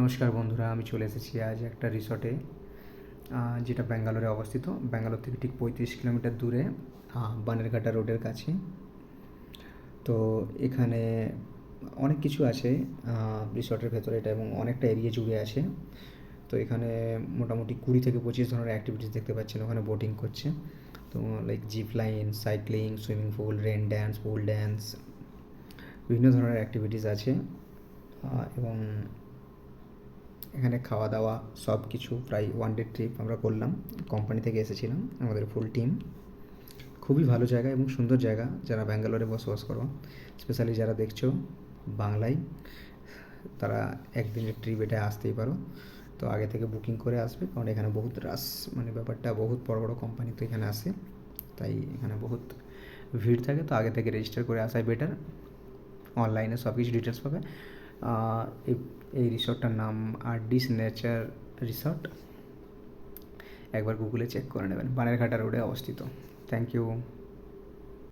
নমস্কার বন্ধুরা, আমি চলে এসেছি আজ একটা রিসর্টে যেটা ব্যাঙ্গালোরে অবস্থিত। ব্যাঙ্গালোর থেকে ঠিক পঁয়ত্রিশ কিলোমিটার দূরে বানেরঘাটা রোডের কাছে। তো এখানে অনেক কিছু আছে রিসর্টের ভেতরে এটা এবং অনেকটা এরিয়া জুড়ে আছে। তো এখানে মোটামুটি কুড়ি থেকে পঁচিশ ধরনের অ্যাক্টিভিটিস দেখতে পাচ্ছেন, ওখানে বোটিং করছে। তো like zip line cycling swimming pool rain dance pool dance বিভিন্ন ধরনের অ্যাক্টিভিটিস আছে। এবং এখানে খাওয়া দাওয়া সব কিছু প্রায় ওয়ান ডে ট্রিপ আমরা করলাম। কোম্পানি থেকে এসেছিলাম, আমাদের ফুল টিম খুবই ভালো জায়গা এবং সুন্দর জায়গা যারা ব্যাঙ্গালোরে বসবাস করো। স্পেশালি যারা দেখছ বাংলায়, তারা একদিনের ট্রিপ এটা আসতেই পারো। তো আগে থেকে বুকিং করে আসবে, কারণ এখানে বহুত রাস মানে ব্যাপারটা বহুত বড় বড় কোম্পানি তো এখানে আসে। তাই এখানে বহুত ভিড় থাকে, তো আগে থেকে রেজিস্টার করে আসাই বেটার অনলাইনে সব কিছু ডিটেলস পাবে। এই রিসর্টটার নাম আর ডিস নেচার রিসর্ট। একবার গুগলে চেক করে নেবেন। বানেরঘাটা রোডে অবস্থিত। Thank you.